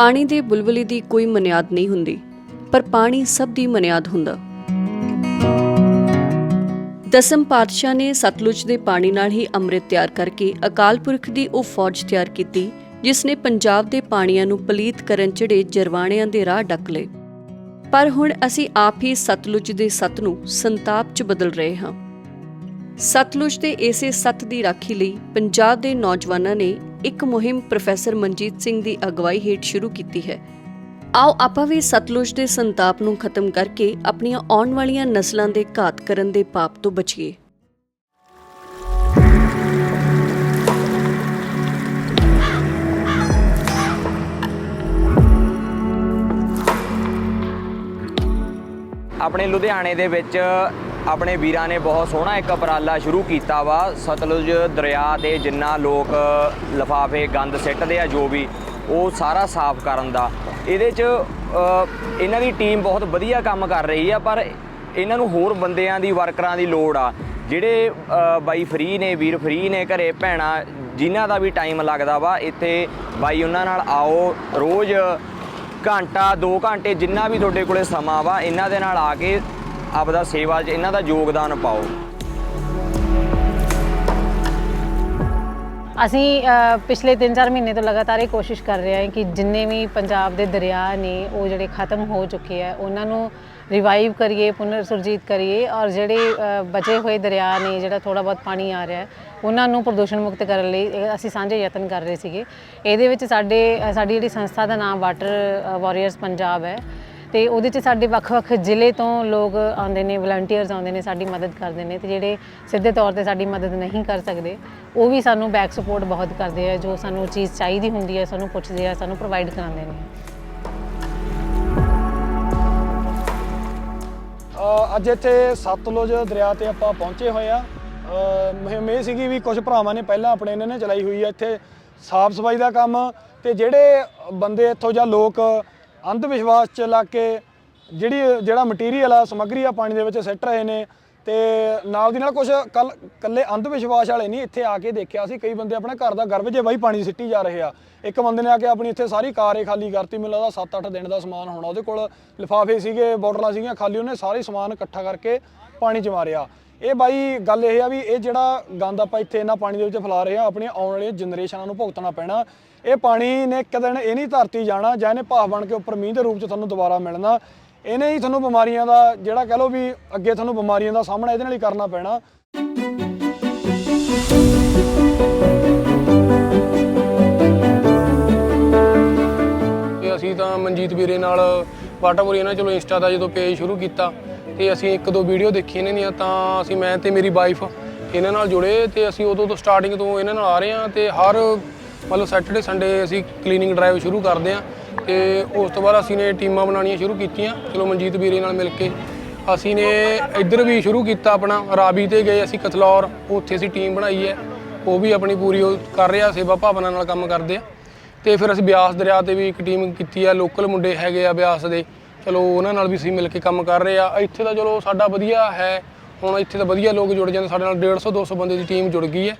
ਪਾਣੀ ਦੇ ਬੁਲਬੁਲੀ ਦੀ ਕੋਈ ਮਨਿਆਦ ਨਹੀਂ ਹੁੰਦੀ, ਪਰ ਪਾਣੀ ਸਭ ਦੀ ਮਨਿਆਦ ਹੁੰਦਾ। ਦਸਮ ਪਾਤਸ਼ਾਹ ਨੇ ਸਤਲੁਜ ਦੇ ਪਾਣੀ ਨਾਲ ਹੀ ਅੰਮ੍ਰਿਤ ਤਿਆਰ ਕਰਕੇ ਅਕਾਲ ਪੁਰਖ ਦੀ ਉਹ ਫੌਜ ਤਿਆਰ ਕੀਤੀ, ਜਿਸ ਨੇ ਪੰਜਾਬ ਦੇ ਪਾਣੀਆਂ ਨੂੰ ਪਲੀਤ ਕਰਨ ਚੜੇ ਜਰਵਾਣਿਆਂ ਦੇ ਰਾਹ ਡੱਕ ਲਏ। ਪਰ ਹੁਣ ਅਸੀਂ ਆਪ ਹੀ ਸਤਲੁਜ ਦੇ ਸਤ ਨੂੰ ਸੰਤਾਪ 'ਚ ਬਦਲ ਰਹੇ ਹਾਂ। ਸਤਲੁਜ ਦੇ ਇਸੇ ਸੱਤ ਦੀ ਰਾਖੀ ਲਈ ਪੰਜਾਬ ਦੇ ਨੌਜਵਾਨਾਂ ਨੇ ਇੱਕ ਮੁਹਿੰਮ ਪ੍ਰੋਫੈਸਰ ਮਨਜੀਤ ਸਿੰਘ ਦੀ ਅਗਵਾਈ ਹੇਠ ਸ਼ੁਰੂ ਕੀਤੀ ਹੈ। ਆਓ ਆਪਾਂ ਵੀ ਸਤਲੁਜ ਦੇ ਸੰਤਾਪ ਨੂੰ ਖਤਮ ਕਰਕੇ ਆਪਣੀਆਂ ਆਉਣ ਵਾਲੀਆਂ ਨਸਲਾਂ ਦੇ ਘਾਤ ਕਰਨ ਦੇ ਪਾਪ ਤੋਂ ਬਚੀਏ। ਆਪਣੇ ਲੁਧਿਆਣੇ ਦੇ ਵਿੱਚ ਆਪਣੇ ਵੀਰਾਂ ਨੇ ਬਹੁਤ ਸੋਹਣਾ ਇੱਕ ਉਪਰਾਲਾ ਸ਼ੁਰੂ ਕੀਤਾ ਵਾ। ਸਤਲੁਜ ਦਰਿਆ ਤੇ ਜਿੰਨਾ ਲੋਕ ਲਫਾਫੇ, ਗੰਦ ਸਿੱਟਦੇ ਆ ਜੋ ਵੀ, ਉਹ ਸਾਰਾ ਸਾਫ਼ ਕਰਨ ਦਾ। ਇਹਦੇ 'ਚ ਇਹਨਾਂ ਦੀ ਟੀਮ ਬਹੁਤ ਵਧੀਆ ਕੰਮ ਕਰ ਰਹੀ ਆ, ਪਰ ਇਹਨਾਂ ਨੂੰ ਹੋਰ ਬੰਦਿਆਂ ਦੀ ਵਰਕਰਾਂ ਦੀ ਲੋੜ ਆ। ਜਿਹੜੇ ਬਾਈ ਫ੍ਰੀ ਨੇ, ਵੀਰ ਫ੍ਰੀ ਨੇ ਘਰੇ ਭੈਣਾ, ਜਿਨ੍ਹਾਂ ਦਾ ਵੀ ਟਾਈਮ ਲੱਗਦਾ ਵਾ, ਇੱਥੇ ਬਾਈ ਉਹਨਾਂ ਨਾਲ ਆਓ। ਰੋਜ਼ ਘੰਟਾ 2 ਘੰਟੇ ਜਿੰਨਾ ਵੀ ਤੁਹਾਡੇ ਕੋਲੇ ਸਮਾਂ ਵਾ, ਇਹਨਾਂ ਦੇ ਨਾਲ ਆ ਕੇ ਆਪਦਾ ਸੇਵਾ 'ਚ ਇਹਨਾਂ ਦਾ ਯੋਗਦਾਨ ਪਾਓ। ਅਸੀਂ ਪਿਛਲੇ 3-4 ਮਹੀਨੇ ਤੋਂ ਲਗਾਤਾਰ ਇਹ ਕੋਸ਼ਿਸ਼ ਕਰ ਰਹੇ ਹਾਂ ਕਿ ਜਿੰਨੇ ਵੀ ਪੰਜਾਬ ਦੇ ਦਰਿਆ ਨੇ, ਉਹ ਜਿਹੜੇ ਖਤਮ ਹੋ ਚੁੱਕੇ ਆ, ਉਹਨਾਂ ਨੂੰ ਰਿਵਾਈਵ ਕਰੀਏ ਪੁਨਰ ਸੁਰਜੀਤ ਕਰੀਏ ਔਰ ਜਿਹੜੇ ਬਚੇ ਹੋਏ ਦਰਿਆ ਨੇ, ਜਿਹੜਾ ਥੋੜਾ ਬਹੁਤ ਪਾਣੀ ਆ ਰਿਹਾ, ਉਹਨਾਂ ਨੂੰ ਪ੍ਰਦੂਸ਼ਣ ਮੁਕਤ ਕਰਨ ਲਈ ਅਸੀਂ ਸਾਂਝੇ ਯਤਨ ਕਰ ਰਹੇ ਸੀਗੇ। ਇਹਦੇ ਵਿੱਚ ਸਾਡੇ, ਸਾਡੀ ਜਿਹੜੀ ਸੰਸਥਾ ਦਾ ਨਾਮ ਵਾਟਰ ਵਾਰੀਅਰਸ ਪੰਜਾਬ ਹੈ ਤੇ ਉਹਦੇ 'ਚ ਸਾਡੇ ਵੱਖ-ਵੱਖ ਜ਼ਿਲ੍ਹੇ ਤੋਂ ਲੋਕ ਆਉਂਦੇ ਨੇ ਵਲੰਟੀਅਰਸ ਆਉਂਦੇ ਨੇ ਸਾਡੀ ਮਦਦ ਕਰਦੇ ਨੇ ਤੇ ਜਿਹੜੇ ਸਿੱਧੇ ਤੌਰ ਤੇ ਸਾਡੀ ਮਦਦ ਨਹੀਂ ਕਰ ਸਕਦੇ ਉਹ ਵੀ ਸਾਨੂੰ ਬੈਕ ਸਪੋਰਟ ਬਹੁਤ ਕਰਦੇ ਆ ਜੋ ਸਾਨੂੰ ਚੀਜ਼ ਚਾਹੀਦੀ ਹੁੰਦੀ ਹੈ ਸਾਨੂੰ ਪੁੱਛਦੇ ਆ ਸਾਨੂੰ ਪ੍ਰੋਵਾਈਡ ਕਰਾਉਂਦੇ ਨੇ। ਅੱਜ ਇੱਥੇ ਸਤਲੁਜ ਦਰਿਆ ਤੇ ਆਪਾਂ ਪਹੁੰਚੇ ਹੋਏ ਆ। ਅ, ਇਹ ਸੀਗੀ ਵੀ ਕੁਝ ਭਰਾਵਾਂ ਨੇ ਪਹਿਲਾਂ ਆਪਣੇ ਇਹਨਾਂ ਨੇ ਚਲਾਈ ਹੋਈ ਆ ਇੱਥੇ ਸਾਫ਼ ਸਫ਼ਾਈ ਦਾ ਕੰਮ ਤੇ ਜਿਹੜੇ ਬੰਦੇ ਇੱਥੋਂ ਜਾਂ ਲੋਕ ਅੰਧ ਵਿਸ਼ਵਾਸ ਚ ਲੱਗ ਕੇ ਜਿਹੜੀ, ਜਿਹੜਾ ਮਟੀਰੀਅਲ ਆ, ਸਮੱਗਰੀ ਆ ਪਾਣੀ ਦੇ ਵਿੱਚ ਸਿੱਟ ਰਹੇ ਨੇ ਤੇ ਨਾਲ ਦੀ ਨਾਲ ਕੁਝ ਕੱਲ, ਕੱਲੇ ਅੰਧ ਵਿਸ਼ਵਾਸ ਵਾਲੇ ਨਹੀਂ, ਇੱਥੇ ਆ ਕੇ ਦੇਖਿਆ ਸੀ, ਕਈ ਬੰਦੇ ਆਪਣੇ ਘਰ ਦਾ ਗਰਭ ਜੇ ਬਾਈ ਪਾਣੀ ਸਿੱਟੀ ਜਾ ਰਹੇ ਆ। ਇੱਕ ਬੰਦੇ ਨੇ ਆ ਕੇ ਆਪਣੀ ਇੱਥੇ ਸਾਰੀ ਕਾਰ ਹੀ ਖਾਲੀ ਕਰਤੀ, ਮੈਨੂੰ ਲੱਗਦਾ 7-8 ਦਿਨ ਦਾ ਸਮਾਨ ਹੋਣਾ, ਉਹਦੇ ਕੋਲ ਲਿਫਾਫੇ ਸੀਗੇ, ਬੋਟਲਾਂ ਸੀਗੀਆਂ, ਖਾਲੀ ਉਹਨੇ ਸਾਰੇ ਸਮਾਨ ਇਕੱਠਾ ਕਰਕੇ ਪਾਣੀ 'ਚ ਮਾਰਿਆ। ਇਹ ਬਾਈ ਗੱਲ ਇਹ ਆ ਵੀ ਇਹ ਜਿਹੜਾ ਗੰਦ ਆਪਾਂ ਇੱਥੇ ਇਹਨਾਂ ਪਾਣੀ ਦੇ ਵਿੱਚ ਫੈਲਾ ਰਹੇ ਆ, ਆਪਣੀਆਂ ਆਉਣ ਵਾਲੀਆਂ ਜਨਰੇਸ਼ਨਾਂ ਨੂੰ ਭੁਗਤਣਾ ਪੈਣਾ। ਇਹ ਪਾਣੀ ਨੇ ਇੱਕ ਦਿਨ ਇਹ ਨਹੀਂ ਧਰਤੀ ਜਾਣਾ, ਜਾਂ ਇਹਨੇ ਭਾਵ ਬਣ ਕੇ ਉੱਪਰ ਮੀਂਹ ਦੇ ਰੂਪ 'ਚ ਤੁਹਾਨੂੰ ਦੁਬਾਰਾ ਮਿਲਣਾ। ਇਹਨੇ ਹੀ ਤੁਹਾਨੂੰ ਬਿਮਾਰੀਆਂ ਦਾ ਜਿਹੜਾ ਕਹਿ ਲਓ ਵੀ ਅੱਗੇ ਤੁਹਾਨੂੰ ਬਿਮਾਰੀਆਂ ਦਾ ਸਾਹਮਣਾ ਇਹਦੇ ਨਾਲ ਹੀ ਕਰਨਾ ਪੈਣਾ। ਅਸੀਂ ਤਾਂ ਮਨਜੀਤ ਵੀਰੇ ਨਾਲ ਵਾਟਾਪੁਰੀ ਇਹਨਾਂ ਚਲੋ ਇੰਸਟਾ ਦਾ ਜਦੋਂ ਪੇਜ ਸ਼ੁਰੂ ਕੀਤਾ ਤੇ ਅਸੀਂ ਇੱਕ ਦੋ ਵੀਡੀਓ ਦੇਖੀ ਇਹਨਾਂ ਦੀਆਂ ਤਾਂ ਅਸੀਂ ਮੈਂ ਤੇ ਮੇਰੀ ਵਾਈਫ ਇਹਨਾਂ ਨਾਲ ਜੁੜੇ ਤੇ ਅਸੀਂ ਉਦੋਂ ਤੋਂ ਸਟਾਰਟਿੰਗ ਤੋਂ ਇਹਨਾਂ ਨਾਲ ਆ ਰਹੇ ਹਾਂ ਤੇ ਹਰ ਮਤਲਬ ਸੈਟਰਡੇ ਸੰਡੇ ਅਸੀਂ ਕਲੀਨਿੰਗ ਡਰਾਈਵ ਸ਼ੁਰੂ ਕਰਦੇ ਹਾਂ ਤੇ ਉਸ ਤੋਂ ਬਾਅਦ ਅਸੀਂ ਨੇ ਟੀਮਾਂ ਬਣਾਉਣੀਆਂ ਸ਼ੁਰੂ ਕੀਤੀਆਂ, ਚਲੋ ਮਨਜੀਤ ਵੀਰੇ ਨਾਲ ਮਿਲ ਕੇ। ਅਸੀਂ ਨੇ ਇੱਧਰ ਵੀ ਸ਼ੁਰੂ ਕੀਤਾ ਆਪਣਾ ਰਾਬੀ ਤੇ ਗਏ ਅਸੀਂ ਕਤਲੌਰ ਉੱਥੇ ਅਸੀਂ ਟੀਮ ਬਣਾਈ ਹੈ, ਉਹ ਵੀ ਆਪਣੀ ਪੂਰੀ ਉਹ ਕਰ ਰਿਹਾ, ਸੇਵਾ ਭਾਵਨਾ ਨਾਲ ਕੰਮ ਕਰਦੇ ਆ। ਤੇ ਫਿਰ ਅਸੀਂ ਬਿਆਸ ਦਰਿਆ ਤੇ ਵੀ ਇੱਕ ਟੀਮ ਕੀਤੀ ਆ ਲੋਕਲ ਮੁੰਡੇ ਹੈਗੇ ਆ ਬਿਆਸ ਦੇ। ਚਲੋ ਉਹਨਾਂ ਨਾਲ ਵੀ ਅਸੀਂ ਮਿਲ ਕੇ ਕੰਮ ਕਰ ਰਹੇ ਆ ਇੱਥੇ ਤਾਂ ਚਲੋ ਸਾਡਾ ਵਧੀਆ ਹੈ ਹੁਣ ਇੱਥੇ ਤਾਂ ਵਧੀਆ ਲੋਕ ਜੁੜ ਜਾਂਦੇ ਸਾਡੇ ਨਾਲ 150 200 ਬੰਦੇ ਦੀ ਟੀਮ ਜੁੜ ਗਈ ਹੈ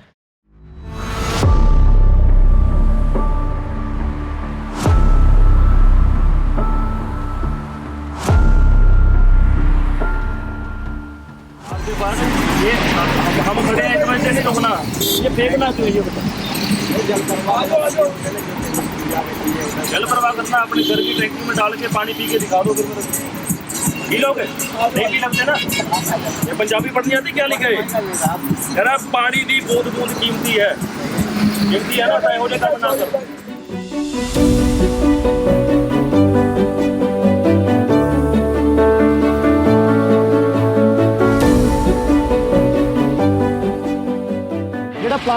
आपके पास ये हम हम खड़े हैं इस वजह से रोकना ये फेंकना क्यों ये बता जल प्रवाह करना अपने घर की टैंकी में डाल के पानी पी के दिखा दो फिर मेरे को। पी लोगे नहीं पी लगते ना ये पंजाबी पढ़नी आती क्या लिखे जरा पानी दी बूंद बूंद कीमती है कीमती है ना तो हो जाता बना कर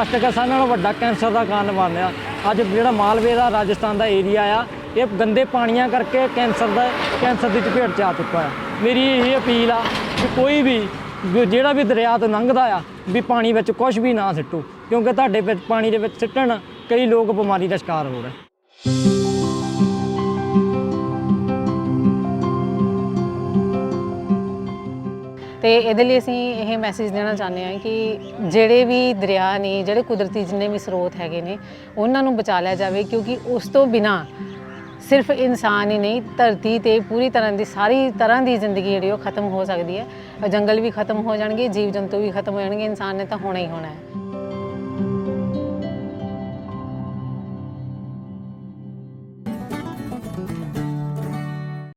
ਜਿਹੜਾ ਪਲਾਸਟਿਕ ਸਾਰਿਆਂ ਨਾਲੋਂ ਵੱਡਾ ਕੈਂਸਰ ਦਾ ਕਾਰਨ ਬਣ ਰਿਹਾ। ਅੱਜ ਜਿਹੜਾ ਮਾਲਵੇ ਦਾ ਰਾਜਸਥਾਨ ਦਾ ਏਰੀਆ ਆ, ਇਹ ਗੰਦੇ ਪਾਣੀਆਂ ਕਰਕੇ ਕੈਂਸਰ ਦਾ, ਕੈਂਸਰ ਦੀ ਚਪੇਟ 'ਚ ਆ ਚੁੱਕਾ ਆ। ਮੇਰੀ ਇਹ ਅਪੀਲ ਆ ਕਿ ਕੋਈ ਵੀ ਵੀ ਜਿਹੜਾ ਵੀ ਦਰਿਆ ਤੋਂ ਲੰਘਦਾ ਆ, ਵੀ ਪਾਣੀ ਵਿੱਚ ਕੁਝ ਵੀ ਨਾ ਸਿੱਟੋ, ਕਿਉਂਕਿ ਤੁਹਾਡੇ ਵਿੱਚ ਪਾਣੀ ਦੇ ਵਿੱਚ ਸਿੱਟਣ ਕਈ ਲੋਕ ਬਿਮਾਰੀ ਦਾ ਸ਼ਿਕਾਰ ਹੋ ਰਹੇ ਤੇ ਇਹਦੇ ਲਈ ਅਸੀਂ ਇਹ ਮੈਸੇਜ ਦੇਣਾ ਚਾਹੁੰਦੇ ਹਾਂ ਕਿ ਜਿਹੜੇ ਵੀ ਦਰਿਆ ਨੇ, ਜਿਹੜੇ ਕੁਦਰਤੀ ਜਿੰਨੇ ਵੀ ਸਰੋਤ ਹੈਗੇ ਨੇ, ਉਹਨਾਂ ਨੂੰ ਬਚਾ ਲਿਆ ਜਾਵੇ ਕਿਉਂਕਿ ਉਸ ਤੋਂ ਬਿਨਾ ਸਿਰਫ ਇਨਸਾਨ ਹੀ ਨਹੀਂ, ਧਰਤੀ ਤੇ ਪੂਰੀ ਤਰ੍ਹਾਂ ਦੀ ਸਾਰੀ ਤਰ੍ਹਾਂ ਦੀ ਜ਼ਿੰਦਗੀ ਜਿਹੜੀ ਉਹ ਖਤਮ ਹੋ ਸਕਦੀ ਹੈ। ਜੰਗਲ ਵੀ ਖਤਮ ਹੋ ਜਾਣਗੇ ਜੀਵ ਜੰਤੂ ਵੀ ਖਤਮ ਹੋ ਜਾਣਗੇ, ਇਨਸਾਨ ਨੇ ਤਾਂ ਹੋਣਾ ਹੀ ਹੋਣਾ ਹੈ।